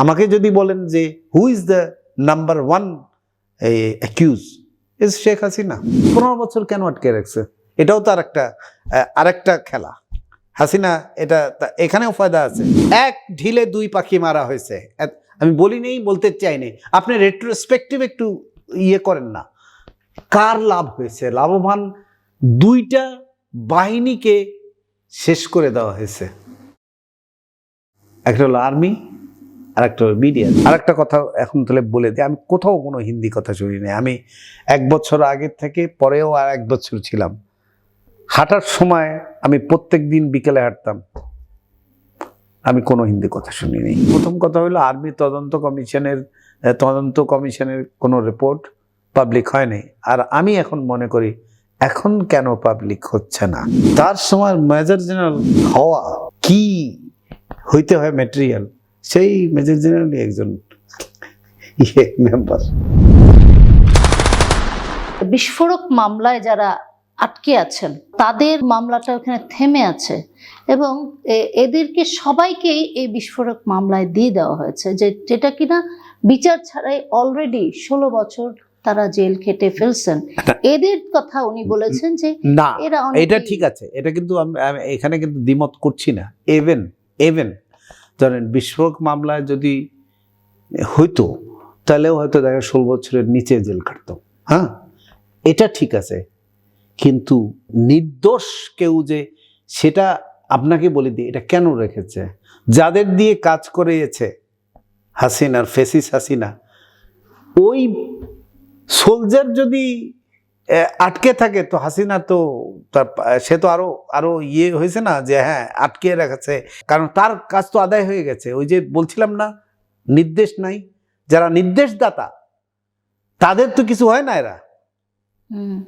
আমাকে যদি বলেন যে who is the number one accused is Sheikh Hasina. পনেরো বছর কেন আটকে রাখছে? এটাও তো আরেকটা আহ, আরেকটা খেলা। হাসিনা এটা এখানেও ফায়দা আছে। এক ঢিলে দুই পাখি মারা হয়েছে। আমি বলি নেই বলতে চাইনি আপনি রেট্রোস্পেক্টিভ একটু ইয়ে করেন না। কার লাভ হয়েছে? লাভবান দুইটা বাহিনীকে শেষ করে দেওয়া হয়েছে। একটা হলো আর্মি আর একটা মিডিয়া আর একটা কথা এখন তাহলে বলে দিই, আমি কোথাও কোনো হিন্দি কথা শুনি না আমি এক বছর আগের থেকে পরেও আর এক বছর ছিলাম। হাঁটার সময় আমি প্রত্যেক দিন বিকেলে হাঁটতাম। আমি কোনো হিন্দি কথা শুনিনি প্রথম কথা হলো, আর্মি তদন্ত কমিশনের তদন্ত কমিশনের কোনো রিপোর্ট পাবলিক হয়নি আর আমি এখন মনে করি, এখন কেন পাবলিক হচ্ছে না? তার সময় মেজর জেনারেল হওয়া কি হইতে হয় ম্যাটেরিয়াল সেই মেজর জেনারেলই একজন ইয়ে মেম্বার বিস্ফোরক মামলায় যারা আটকে আছেন তাদের মামলাটা ওখানে থেমে আছে এবং এ- এদেরকে সবাইকেই এই বিস্ফোরক মামলায় দিয়ে দেওয়া হয়েছে যে যেটা কিনা বিচার ছাড়াই অলরেডি ষোলো বছর তারা জেল খেটে ফেলছেন। এদের কথা উনি বলেছেন যে না এরা এটা ঠিক আছে এটা কিন্তু এখানে কিন্তু দ্বিমত করছি না। এভেন এভেন ধরেন বিস্ফোরক মামলায় যদি হইতো, তাহলেও হয়তো দেখা ষোলো বছরের নিচে জেল কাটতো হ্যাঁ? এটা ঠিক আছে। কিন্তু নির্দোষ কেউ যে সেটা আপনাকে বলে দিই, এটা কেন রেখেছে? যাদের দিয়ে কাজ করিয়েছে হাসিনার ফেসিস হাসিনা, ওই সোলজার যদি আটকে থাকে তো হাসিনা তো তার সে তো আরও আরও ইয়ে হয়েছে না যে হ্যাঁ আটকে রাখাছে। কারণ তার কাজ তো আদায় হয়ে গেছে। ওই যে বলছিলাম না নির্দেশ নাই। যারা নির্দেশদাতা তাদের তো কিছু হয় না এরা।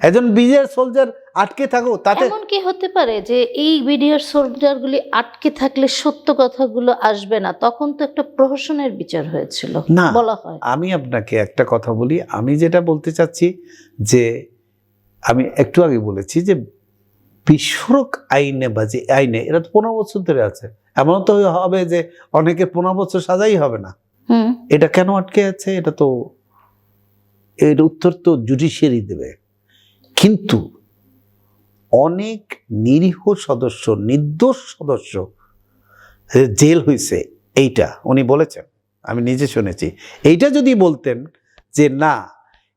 একজন বিজয়ের সোলজার আটকে থাকো তাতে এমন কি হতে পারে যে এই বিডিআর সোলজারগুলি আটকে থাকলে সত্য কথাগুলো আসবে না? তখন তো একটা প্রহসনের বিচার হয়েছিল না। বলা হয়। আমি আপনাকে একটা কথা বলি। আমি যেটা বলতে চাচ্ছি যে আমি একটু আগে বলেছি যে বিস্ফোরক আইনে বা যে আইনে এরা তো পনেরো বছর ধরে আছে। এমন তো হবে যে অনেকের পনেরো বছর সাজাই হবে না। এটা কেন আটকে আছে? এটা তো এর উত্তর তো জুডিশিয়ারি দেবে। কিন্তু অনেক নিরীহ সদস্য নির্দোষ সদস্য জেল হয়েছে এইটা উনি বলেছেন। আমি নিজে শুনেছি। এইটা যদি বলতেন যে না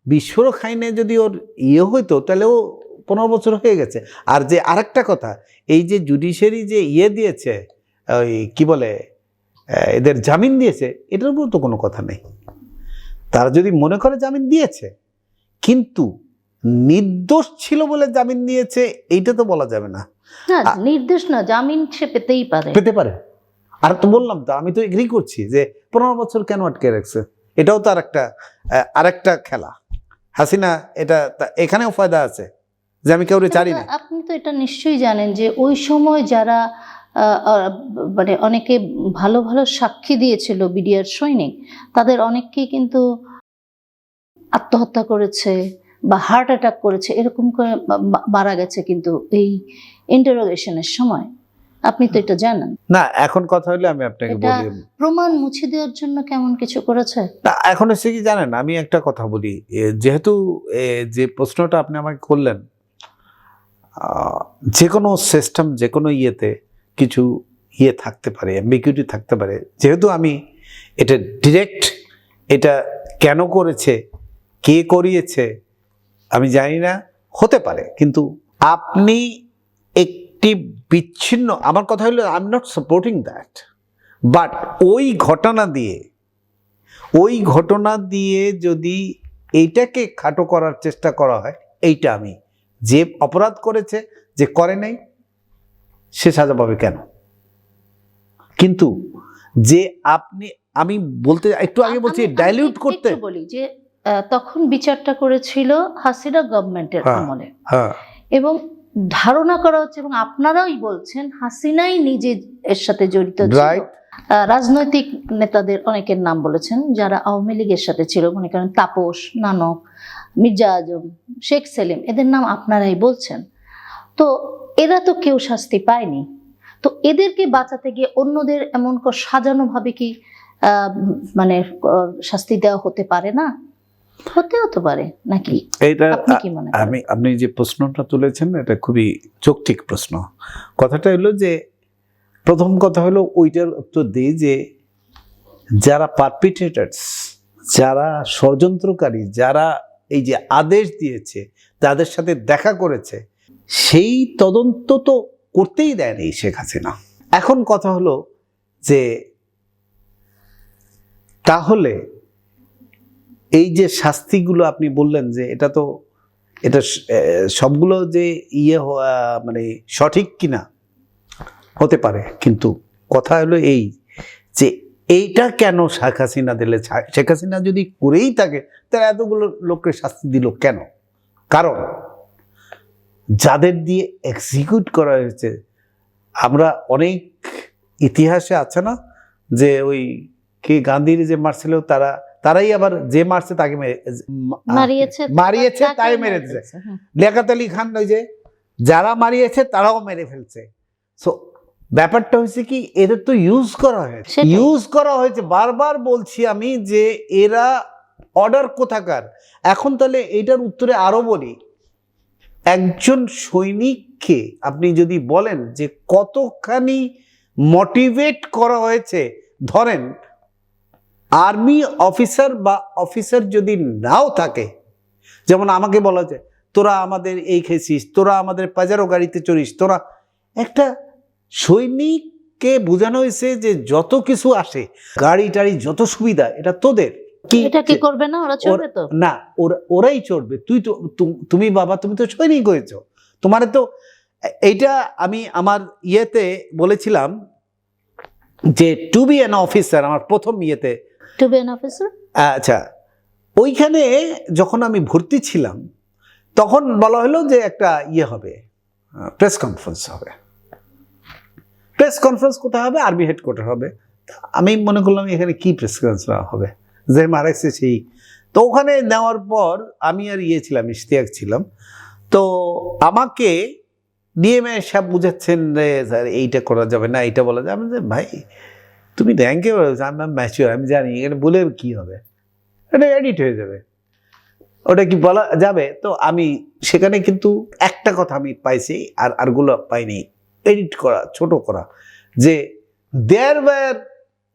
বিস্ফোরক আইনে যদি ওর ইয়ে হইতো তাহলে ও পনেরো বছর হয়ে গেছে। আর যে আরেকটা কথা এই যে জুডিশিয়ারি যে ইয়ে দিয়েছে ওই কি বলে এদের জামিন দিয়েছে এটার উপর তো কোনো কথা নেই। তারা যদি মনে করে জামিন দিয়েছে কিন্তু নির্দোষ ছিল বলে জামিন দিয়েছে এইটা তো বলা যাবে না। না আ- নির্দেশ না জামিন সে পেতেই পারে। পেতে পারে। আর তো বললাম তো আমি তো এগ্রি করছি যে পনেরো বছর কেন আটকে রাখছে? এটাও তো আরেকটা আহ, আরেকটা খেলা। হাসিনা এটা এখানেও ফায়দা আছে যে আমি কেউ চারি না। আপনি তো এটা নিশ্চয়ই জানেন যে ওই সময় যারা মানে অনেকে ভালো ভালো সাক্ষী দিয়েছিল বিডিআর সৈনিক তাদের অনেককেই কিন্তু আত্মহত্যা করেছে বা হার্ট অ্যাটাক করেছে এরকম করে মারা গেছে কিন্তু এই ইন্টারোগেশনের সময়। আপনি তো এটা জানেন। না এখন কথা হলে আমি আপনাকে বলি। প্রমাণ মুছে দেওয়ার জন্য কেমন কিছু করেছে? না এখন হচ্ছে কি জানেন আমি একটা কথা বলি। যেহেতু যে প্রশ্নটা আপনি আমাকে করলেন যে কোনো সিস্টেম যে কোনো ইয়েতে কিছু ইয়ে থাকতে পারে অ্যাম্বিকিউটি থাকতে পারে। যেহেতু আমি এটা ডিরেক্ট এটা কেন করেছে কে করিয়েছে আমি জানি না হতে পারে। কিন্তু আপনি একটি বিচ্ছিন্ন আমার কথা হলো I am not supporting that but ওই ঘটনা দিয়ে ওই ঘটনা দিয়ে যদি এইটাকে খাটো করার চেষ্টা করা হয় এইটা আমি যে অপরাধ করেছে যে করে নাই সে সাজা পাবে কেন? কিন্তু যে আপনি আমি বলতে একটু আগে বলছি ডাইলিউট করতে। বলি যে তখন বিচারটা করেছিল হাসিনা গভর্নমেন্টের হ্যাঁ। আমলে। হ্যাঁ। এবং ধারণা করা হচ্ছে এবং আপনারাই বলছেন হাসিনাই নিজে এর সাথে জড়িত রাজনৈতিক নেতাদের অনেকের নাম বলেছেন যারা আওয়ামী লীগের সাথে ছিল। মনে করেন তাপস নানক মির্জা আজম শেখ সেলিম এদের নাম আপনারাই বলছেন। তো এরা তো কেউ শাস্তি পায়নি। তো এদেরকে বাঁচাতে গিয়ে অন্যদের এমন করে সাজানো ভাবে কি আহ, মানে শাস্তি দেওয়া হতে পারে না? হতে হতে পারে নাকি? এইটা আমি আপনি যে প্রশ্নটা তুলেছেন এটা খুবই যৌক্তিক প্রশ্ন। কথাটা হলো যে প্রথম কথা হলো ওইটার উত্তর দিই যে যারা পারপিটেটার্স যারা ষড়যন্ত্রকারী যারা এই যে আদেশ দিয়েছে তাদের সাথে দেখা করেছে সেই তদন্ত তো করতেই দেয়নি শেখ হাসিনা। এখন কথা হলো যে তাহলে এই যে শাস্তিগুলো আপনি বললেন যে এটা তো, এটা সবগুলো যে ইয়ে মানে সঠিক কিনা হতে পারে, কিন্তু কথা হলো এই যে এইটা কেন শেখ হাসিনা দিলে? শেখ হাসিনা যদি করেই থাকে, তাহলে এতগুলো লোককে শাস্তি দিল কেন? কারণ যাদের দিয়ে এক্সিকিউট করা হয়েছে, আমরা অনেক ইতিহাসে আছে না যে ওই কে গান্ধীর যে মারছিল, তারা তারাই আবার যে মারছে তাকে মেরে মারিয়েছে মারিয়েছে তাই মেরে মেরেছে। হুম। আলী খান ওই যে যারা মারিয়েছে তারাও মেরে ফেলছে। সো ব্যাপারটা হয়েছে কি এদের তো ইউজ করা হয়েছে। ইউজ করা হয়েছে। বারবার বলছি আমি যে এরা অর্ডার কোথাকার? এখন তাহলে এটার উত্তরে আরও বলি। একজন সৈনিককে আপনি যদি বলেন যে কতখানি মোটিভেট করা হয়েছে ধরেন আর্মি অফিসার বা অফিসার যদি নাও থাকে যেমন আমাকে বলা হচ্ছে তোরা আমাদের এই খেয়েছিস তোরা আমাদের পাজারো গাড়িতে চড়িস তোরা একটা সৈনিককে বোঝানো হয়েছে যে যত কিছু আসে গাড়ি টাড়ি যত সুবিধা এটা তোদের। কি এটা কি করবে না? ওরা চলবে তো? না ওরা ওরাই চড়বে। তুই তু- তুমি বাবা তুমি তো সৈনিক হয়েছো। তোমার তো এইটা আমি আমার ইয়েতে বলেছিলাম যে টু বি অ্যান অফিসার আমার প্রথম ইয়েতে টু বি এন অফিসার আচ্ছা ওইখানে যখন আমি ভর্তি ছিলাম তখন বলা হলো যে একটা ইয়ে হবে প্রেস কনফারেন্স হবে। প্রেস কনফারেন্স কোথায় হবে? আর্মি হেডকোয়ার্টার হবে। আমি মনে করলাম এখানে কি প্রেস কনফারেন্স হবে? যে মারাইছে সেই। তো ওখানে নেওয়ার পর আমি আর ইয়ে ছিলাম ইশতিয়াক ছিলাম। তো আমাকে ডিএমএ সাহেব বুঝাচ্ছেন যে স্যার এইটা করা যাবে না এইটা বলা যাবে যে, ভাই তুমি র্যাঙ্কে আমি ম্যাচিওর আমি জানি এখানে বলে কি হবে? এটা এডিট হয়ে যাবে। ওটা কি বলা যাবে? তো আমি সেখানে কিন্তু একটা কথা আমি পাইছি আর আরগুলো পাইনি। এডিট করা ছোট করা যে দেয়ার ওয়ার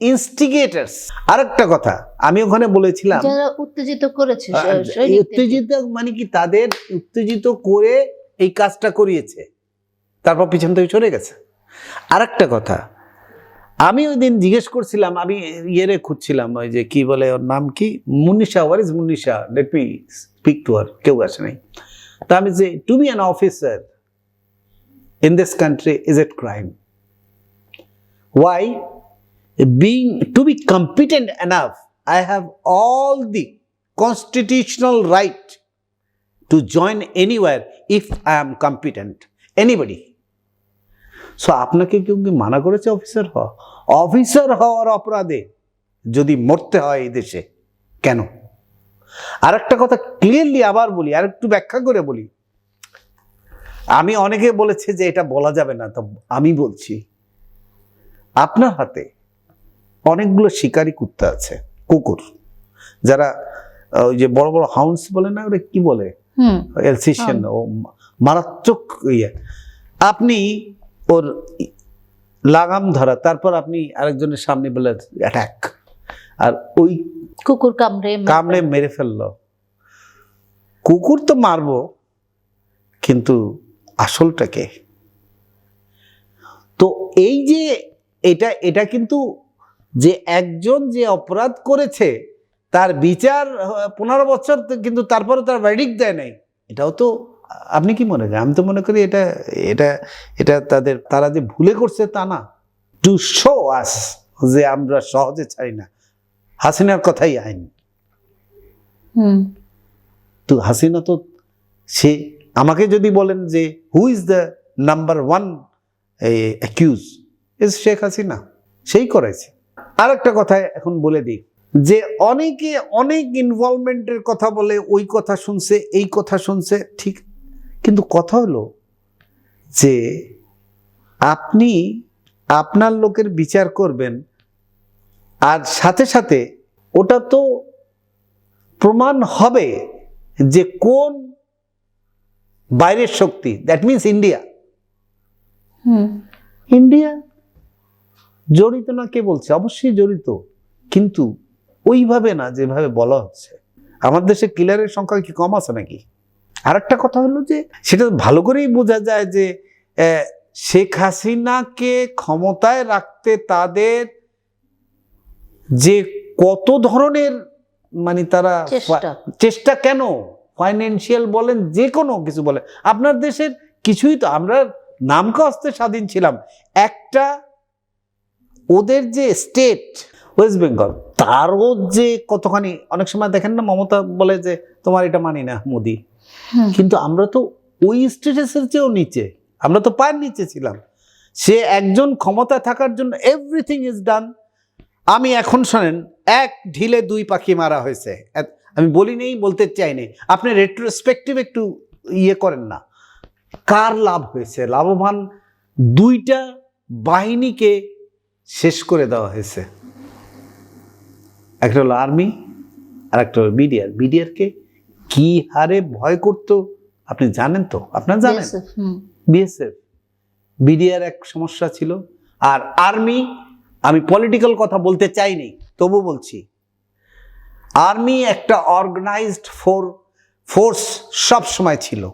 ইনস্টিগেটার্স আরেকটা কথা আমি ওখানে বলেছিলাম যারা উত্তেজিত করেছে উত্তেজিত মানে কি তাদের উত্তেজিত করে এই কাজটা করিয়েছে। তারপর পিছন থেকে চলে গেছে। আরেকটা কথা আমি ওই দিন জিজ্ঞেস করছিলাম, আমি ইয়েরে খুঁজছিলাম ওই যে কি বলে ওর নাম কি? Munisha where is Munisha let me speak to আর কেউ আসে নাই। তা আমি যে to be an officer in this country is at crime why being, to be competent enough, i have all the constitutional right to join anywhere if i am competent anybody so আপনাকে কেউ কি মানা করেছে officer হওয়া officer হওয়ার অপরাধে যদি মরতে হয় এই দেশে কেন? আর একটা কথা ক্লিয়ারলি আবার বলি আর একটু ব্যাখ্যা করে বলি। আমি অনেকে বলেছে যে এটা বলা যাবে না তো আমি বলছি আপনার হাতে অনেকগুলো শিকারী কুত্তা আছে কুকুর যারা ওই যে বড় বড় হাউন্স বলে না ওরা কি বলে? এলসিশিয়ান ও মারাত্মক ইয়ে। আপনি ওর লাগাম ধরা তারপর আপনি আরেকজনের সামনে বলে অ্যাটাক আর ওই কুকুর কামড়ে কামড়ে মেরে ফেলল। কুকুর তো মারবো কিন্তু আসলটাকে তো এই যে এটা এটা কিন্তু যে একজন যে অপরাধ করেছে তার বিচার পনেরো বছর কিন্তু তারপরে তার ভার্ডিক দেয় নাই। এটাও তো আপনি কি মনে করেন? আমি তো মনে করি এটা এটা এটা তাদের তারা যে ভুলে করছে তা না। টু শো আস যে আমরা সহজে ছাড়ি না। হাসিনার কথাই আইন। হুম। তো হাসিনা তো সে আমাকে যদি বলেন যে who is the number one accused is Sheikh Hasina. সেই করেছে। আর একটা কথা এখন বলে দিই যে অনেকে অনেক ইনভলভমেন্টের কথা বলে ওই কথা শুনছে এই কথা শুনছে ঠিক কথা হলো যে আপনি আপনার লোকের বিচার করবেন আর সাথে সাথে ওটা তো প্রমাণ হবে যে কোন বাইরের শক্তি that means India hmm. India জড়িত না কে বলছে? অবশ্যই জড়িত। কিন্তু ওইভাবে না যেভাবে বলা হচ্ছে। আমার দেশে কিলারের সংখ্যা কি কম আছে নাকি? আর একটা কথা হলো যে সেটা ভালো করেই বোঝা যায় যে শেখ হাসিনাকে ক্ষমতায় রাখতে তাদের যে কত ধরনের মানে তারা চেষ্টা। কেন? ফাইন্যান্সিয়াল বলেন যে কোনো কিছু বলেন। আপনার দেশের কিছুই তো আমরা নামকে আসতে স্বাধীন ছিলাম। একটা ওদের যে স্টেট ওয়েস্ট বেঙ্গল তারও যে কতখানি অনেক সময় দেখেন না মমতা বলে যে তোমার এটা মানি না মোদি। কিন্তু আমরা তো ওই স্টেটাসের চেয়েও নিচে। আমরা তো পায়ের নিচে ছিলাম। সে একজন ক্ষমতায় থাকার জন্য এভরিথিং ইজ ডান আমি এখন শোনেন, এক ঢিলে দুই পাখি মারা হয়েছে। আমি বলি নেই, বলতে চাই নেই। আপনি রেট্রোস্পেক্টিভ একটু ইয়ে করেন না। কার লাভ হয়েছে? লাভবান দুইটা বাহিনীকে শেষ করে দেওয়া হয়েছে। একটা হলো আর্মি আর একটা হলো বিডিআর বিডিআরকে কি হারে ভয় করতো? আপনি জানেন তো? আপনার জানেন? বিএসএফ বিডিআর এক সমস্যা ছিল। আর আর্মি আমি পলিটিক্যাল কথা বলতে চাইনি তবু বলছি। আর্মি একটা অর্গানাইজড ফোর ফোর্স সব সময় ছিল।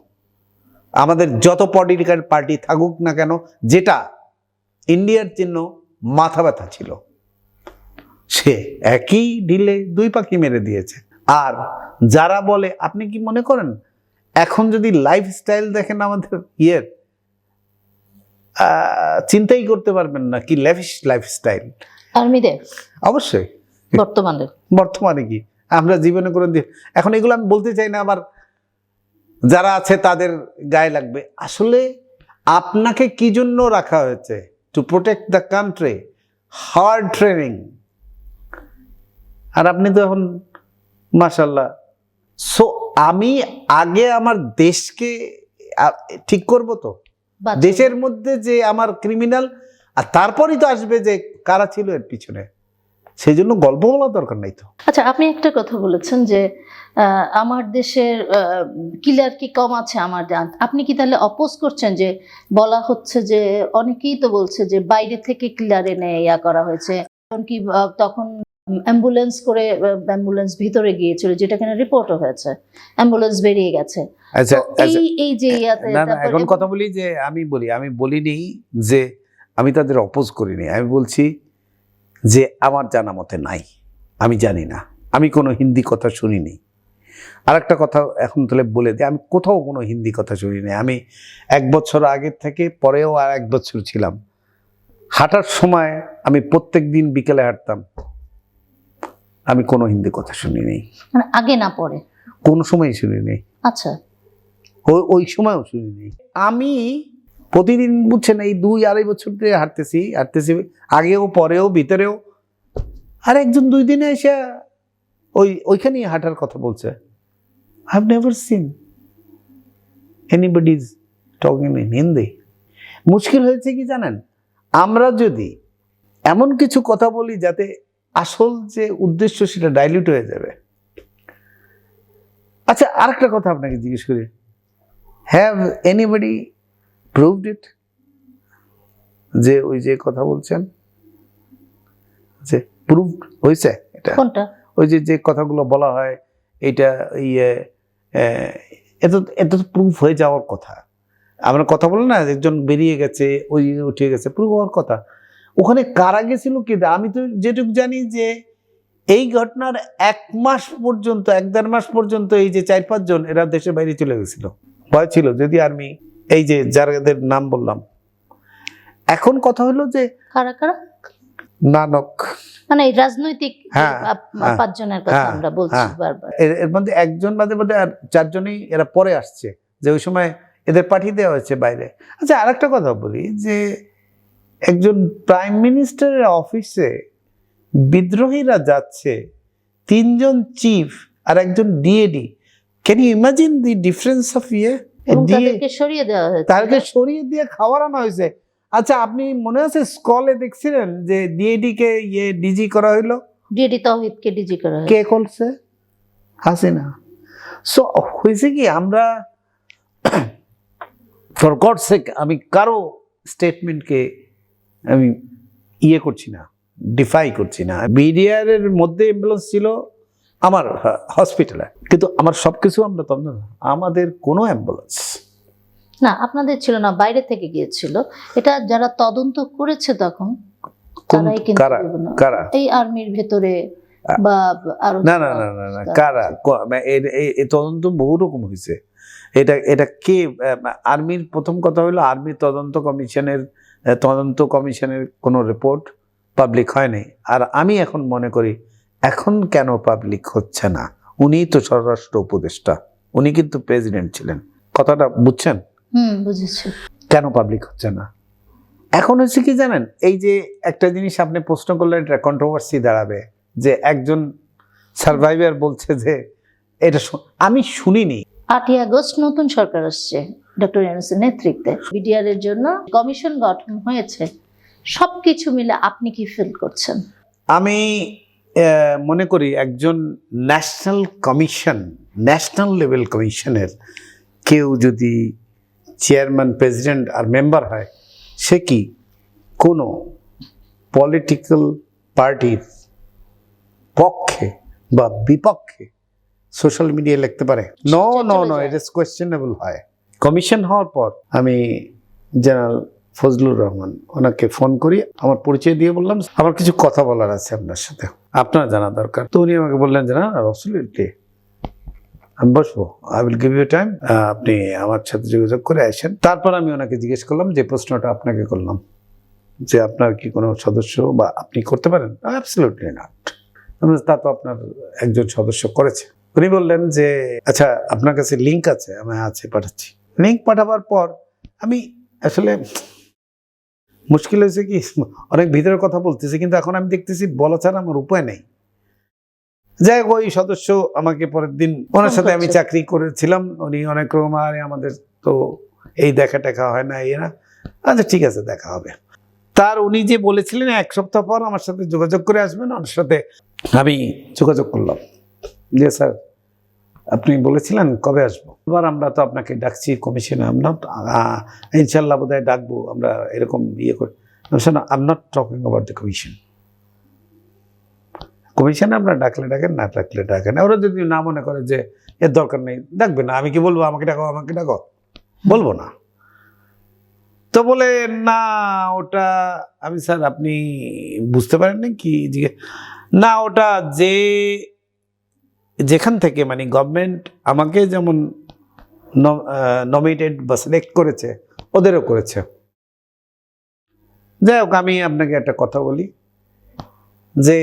আমাদের যত পলিটিক্যাল পার্টি থাকুক না কেন যেটা ইন্ডিয়ার জন্য মাথা ব্যথা ছিল। সে একই ঢিলে দুই পাখি মেরে দিয়েছে। আর যারা বলে আপনি কি মনে করেন? এখন যদি লাইফস্টাইল দেখেন আমাদের ইয়ের চিন্তাই করতে পারবেন না কি ল্যাভিশ লাইফস্টাইল আর্মিদের? অবশ্যই। বর্তমানে বর্তমানে কি? আমরা জীবনে করে দিয়ে এখন এগুলো আমি বলতে চাই না আবার যারা আছে তাদের গায়ে লাগবে। আসলে আপনাকে কি জন্য রাখা হয়েছে? To protect the country hard training আর আপনি তো এখন মাসাল্লাহ সো আমি আগে আমার দেশকে ঠিক করব তো। দেশের মধ্যে যে আমার ক্রিমিনাল আর তারপরই তো আসবে যে কারা ছিল এর পিছনে। সেই জন্য গল্প বলা দরকার নাই তো। আচ্ছা আপনি একটা কথা বলেছেন যে আমার দেশের কিলার কি কম আছে আমার জান আপনি কি তাহলে অপোজ করছেন যে বলা হচ্ছে যে অনেকেই তো বলছে যে বাইরে থেকে কিলার এনে ইয়া করা হয়েছে। এমনকি আহ, তখন অ্যাম্বুলেন্স করে অ্যাম্বুলেন্স ভিতরে গিয়েছিল যেটা কিনা রিপোর্টও হয়েছে। অ্যাম্বুলেন্স বেরিয়ে গেছে। আচ্ছা এই এই যে ইয়াতে না না এখন কথা বলি যে আমি বলি আমি বলিনি যে আমি তাদের অপোজ করিনি। আমি বলছি যে আমার জানা মতে নাই। আমি জানি না। আমি কোনো হিন্দি কথা শুনিনি। আর একটা কথা এখন তাহলে বলে দিই আমি কোথাও কোনো হিন্দি কথা শুনিনি। আমি এক বছর আগের থেকে পরেও আর এক বছর ছিলাম। হাঁটার সময় আমি প্রত্যেক দিন বিকেলে হাঁটতাম। আমি কোনো হিন্দি কথা শুনিনি। মানে আগে না পড়ে কোনো সময়ই শুনিনি। আচ্ছা। ওই ওই সময়ও শুনিনি। আমি প্রতিদিন বুঝছেন এই দুই আড়াই বছর ধরে হাঁটতেছি হাঁটতেছি আগেও পরেও ভিতরেও। আর একজন দুই দিনে এসে ওই ওইখানেই হাঁটার কথা বলছে। I have never seen anybody's talking in Hindi মুশকিল হয়েছে কি জানেন? আমরা যদি এমন কিছু কথা বলি যাতে আসল যে উদ্দেশ্য সেটা ডাইলিউট হয়ে যাবে। আচ্ছা আরেকটা কথা আপনাকে জিজ্ঞেস করি। হ্যাভ এনিবডি প্রুভড ইট যে ওই যে কথা বলছেন যে প্রুভড হয়েছে এটা। কোনটা? ওই যে যে কথাগুলো বলা হয় এটা ইয়ে এটা এটা তো প্রুফ হয়ে যাওয়ার কথা। আমরা কথা বলি না একজন বেরিয়ে গেছে ওই উঠে গেছে প্রুফ হওয়ার কথা। ওখানে কারা গেছিল কি আমি তো যেটুকু জানি যে এই ঘটনার এক মাস পর্যন্ত এক দেড় মাস পর্যন্ত এই যে চার পাঁচজন এরা দেশের বাইরে চলে গেছিল। ভয় ছিল যদি আর্মি এই যে যাদের নাম বললাম। এখন কথা হলো যে কারা কারা? নানক। মানে রাজনৈতিক হ্যাঁ, আপ- হ্যাঁ, পাঁচজনের কথা হ্যাঁ, আমরা বলছি হ্যাঁ। বারবার। এর এর মধ্যে একজন বাদে বাদে আর চারজনই এরা পরে আসছে যে ওই সময় এদের পাঠিয়ে দেওয়া হয়েছে বাইরে। আচ্ছা আরেকটা কথা বলি যে একজন প্রাইম মিনিস্টারের অফিসে বিদ্রোহীরা যাচ্ছে তিনজন চিফ আর একজন DAD can you imagine the difference of ইয়ে তাদেরকে সরিয়ে দেওয়া হয়েছে তাদেরকে সরিয়ে দিয়ে খাবার আনা হয়েছে। আচ্ছা আপনি মনে আছে স্কলে দেখছিলেন যে ডিএডি কে ইয়ে ডিজি করা হইল? ডিডি তৌহিদকে ডিজি করা কে করছে? হাসিনা। সো হয়েছে কি আমরা ফর গড সেক আমি কারও স্টেটমেন্টকে আমি ইয়ে করছি না ডিফাই করছি না। বিডিআর এর মধ্যে অ্যাম্বুলেন্স ছিল আমার হসপিটালে কিন্তু আমার সব কিছু আমরা তখন আমাদের কোনো অ্যাম্বুলেন্স না আপনাদের ছিল না বাইরে থেকে গিয়েছিল। এটা যারা তদন্ত করেছে তখন তারাই কিন্তু কারা? এই আর্মির ভেতরে বা আরও না না না না না কারা? ক- মা- এ- এ- এ তদন্ত বহু রকম হয়েছে। এটা এটা কে আর্মির প্রথম কথা হলো আর্মি তদন্ত কমিশনের তদন্ত কমিশনের কোনো রিপোর্ট পাবলিক হয়নি। আর আমি এখন মনে করি এখন কেন পাবলিক হচ্ছে না? উনি তো স্বরাষ্ট্র উপদেষ্টা। উনি কিন্তু প্রেসিডেন্ট ছিলেন। কথাটা বুঝছেন? কেন পাবলিক হচ্ছে না? এখন হচ্ছে কি জানেন এই যে একটা জিনিস আপনি প্রশ্ন করলে এটা কন্ট্রোভার্সি দাঁড়াবে যে একজন সার্ভাইভার বলছে যে এটা আমি শুনিনি। আটই আগস্ট নতুন সরকার আসছে। ডক্টর ইউনুসের নেতৃত্বে বিডিআর এর জন্য কমিশন গঠন হয়েছে। সবকিছু মিলে আপনি কি ফিল করছেন? আমি মনে করি একজন ন্যাশনাল কমিশন ন্যাশনাল লেভেল কমিশনের কেউ যদি চেয়ারম্যান প্রেসিডেন্ট আর মেম্বার হয় সে কি কোনো পলিটিক্যাল পার্টির পক্ষে বা বিপক্ষে সোশ্যাল মিডিয়ায় লিখতে পারে? No no no. It is questionable হয়। কমিশন হওয়ার পর আমি জেনারেল ফজলুর রহমান ওনাকে ফোন করি, আমার পরিচয় দিয়ে বললাম আমার কিছু কথা বলার আছে আপনার সাথে। আপনার জানা দরকার। তো উনি আমাকে বললেন যে না অবসলিউটলি আমি বসবো। I will give you time আপনি আমার সাথে যোগাযোগ করে আসেন। তারপর আমি ওনাকে জিজ্ঞেস করলাম যে প্রশ্নটা আপনাকে করলাম, যে আপনার কি কোনো সদস্য বা আপনি করতে পারেন? অ্যাবসলিউটলি নট তা তো আপনার একজন সদস্য করেছে। উনি বললেন যে আচ্ছা আপনার কাছে লিঙ্ক আছে, আমি আছে, পাঠাচ্ছি। লিঙ্ক পাঠাবার পর আমি আসলে মুশকিল হয়েছে কি? অনেক ভিতরের কথা বলতেছি কিন্তু এখন আমি দেখতেছি বলা ছাড়া আমার উপায় নেই। যাই হোক ওই সদস্য আমাকে পরের দিন ওনার সাথে আমি চাকরি করেছিলাম উনি অনেক রকম আরে আমাদের তো এই দেখা টেকা হয় না এই না আচ্ছা ঠিক আছে দেখা হবে। তার উনি যে বলেছিলেন এক সপ্তাহ পর আমার সাথে যোগাযোগ করে আসবেন ওনার সাথে আমি যোগাযোগ করলাম। যে স্যার। আপনি বলেছিলেন, কবে আসব? এবার আমরা তো আপনাকে ডাকছি কমিশনে আমরা ইনশাল্লাহ বোধ হয় ডাকবো, আমরা এরকম ইয়ে করি I'm not talking about the commission কমিশনে আপনার ডাকলে ডাকেন, না ডাকলে ডাকেন। ওরা যদি না মনে করে যে, এর দরকার নেই, ডাকবে না, আমি কি বলব, আমাকে ডাকো আমাকে ডাকো? বলব না। তো বলে, না, ওটা আমি স্যার আপনি বুঝতে পারেননি কি? না, ওটা যে যেখান থেকে মানে গভর্নমেন্ট আমাকে যেমন নমিনেটেড বা সিলেক্ট করেছে, ওদেরও করেছে। যাই হোক, আমি আপনাকে একটা কথা বলি, যে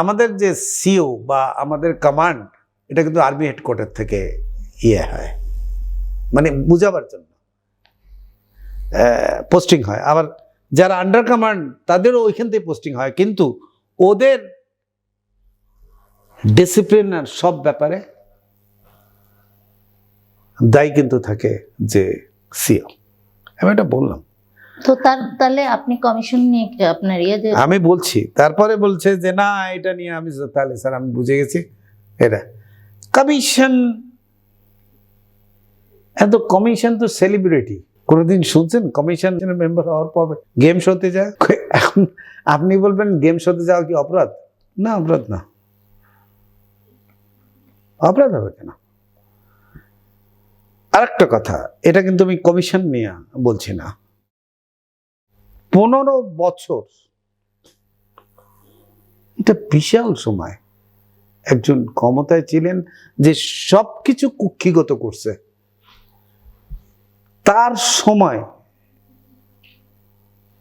আমাদের যে সিও বা আমাদের কমান্ড এটা কিন্তু আর্মি হেডকোয়ার্টার থেকে ইয়ে হয়। মানে বুঝাবার জন্য পোস্টিং হয়। আবার যারা আন্ডার কমান্ড তাদেরও ওইখান থেকে পোস্টিং হয়। কিন্তু ওদের ডিসিপ্লিন আর সব ব্যাপারে দায়ী কিন্তু থাকে যে সিও আমি এটা বললাম। তো তার তাহলে আপনি কমিশন নিয়ে আপনার ইয়ে আমি বলছি তারপরে বলছে যে না এটা নিয়ে আমি তাহলে স্যার আমি বুঝে গেছি। এটা। কমিশন এত কমিশন তো সেলিব্রিটি কোনোদিন শুনছেন? কমিশন মেম্বার হওয়ার পর গেম শোতে যায়। এখন আপনি বলবেন গেম শোতে যাওয়া কি অপরাধ? না অপরাধ না। অপরাধ হবে কেন? আরেকটা কথা এটা কিন্তু আমি কমিশন নিয়ে বলছি না। পনেরো বছর এটা বিশাল সময়। একজন ক্ষমতায় ছিলেন যে সব কিছু কুক্ষিগত করছে। তার সময়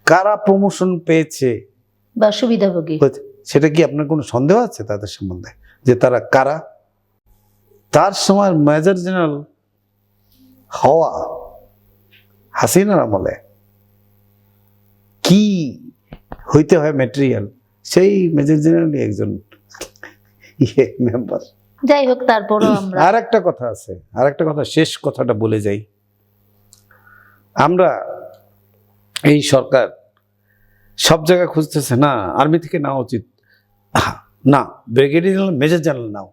কারা প্রমোশন পেয়েছে? বা সুবিধাভোগী। সেটা কি আপনার কোনো সন্দেহ আছে তাদের সম্বন্ধে? যে তারা কারা? তার সময় মেজর জেনারেল হওয়া হাসিনার আমলে কি হইতে হয় মেটেরিয়াল সেই মেজর জেনারেলই একজন ইয়ে মেম্বার যাই হোক তারপরও আমরা আর একটা কথা আছে আর একটা কথা শেষ কথাটা বলে যাই। আমরা এই সরকার সব জায়গায় খুঁজতেছে না আর্মি থেকে নেওয়া উচিত। না brigadier general major general now.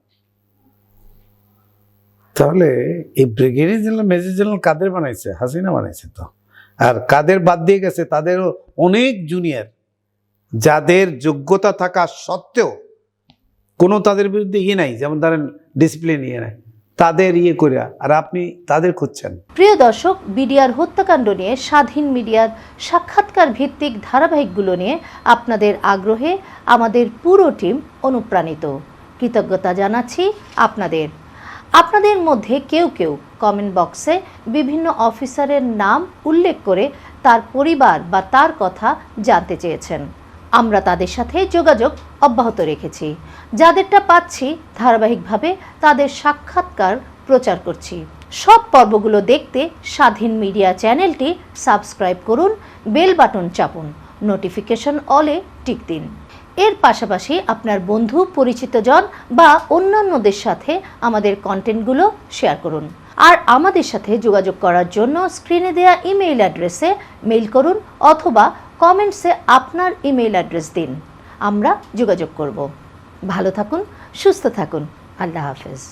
তাহলে এই ব্রিগেডিয়ার জেনারেল, মেজর জেনারেল কাদের বানাইছে? হাসিনা বানাইছে তো। আর কাদের বাদ দিয়ে গেছে? তাদেরও অনেক জুনিয়র যাদের যোগ্যতা থাকা সত্ত্বেও কোনো তাদের বিরুদ্ধে ইয়ে নাই, যেমন ধরেন ডিসিপ্লিন ইয়ে নাই। তাদের ইয়ে করে আর আপনি তাদের খুঁজছেন। প্রিয় দর্শক, বিডিআর হত্যাকাণ্ড নিয়ে স্বাধীন মিডিয়ার সাক্ষাৎকার ভিত্তিক ধারাবাহিকগুলো নিয়ে আপনাদের আগ্রহে আমাদের পুরো টিম অনুপ্রাণিত। কৃতজ্ঞতা জানাচ্ছি আপনাদের। আপনাদের মধ্যে কেউ কেউ কমেন্ট বক্সে বিভিন্ন অফিসারের নাম উল্লেখ করে তার পরিবার বা তার কথা জানতে চেয়েছেন। আমরা তাদের সাথে যোগাযোগ অব্যাহত রেখেছি। যাদেরটা পাচ্ছি, ধারাবাহিকভাবে তাদের সাক্ষাৎকার প্রচার করছি। সব পর্বগুলো দেখতে স্বাধীন মিডিয়া চ্যানেলটি সাবস্ক্রাইব করুন, বেল বাটন চাপুন, নোটিফিকেশন অলে টিক দিন। এর পাশাপাশি আপনার বন্ধু, পরিচিতজন বা অন্যান্যদের সাথে আমাদের কন্টেন্টগুলো শেয়ার করুন। আর আমাদের সাথে যোগাযোগ করার জন্য স্ক্রিনে দেওয়া ইমেইল অ্যাড্রেসে মেইল করুন অথবা কমেন্টসে আপনার ইমেইল অ্যাড্রেস দিন। আমরা যোগাযোগ করব। ভালো থাকুন, সুস্থ থাকুন। আল্লাহ হাফেজ।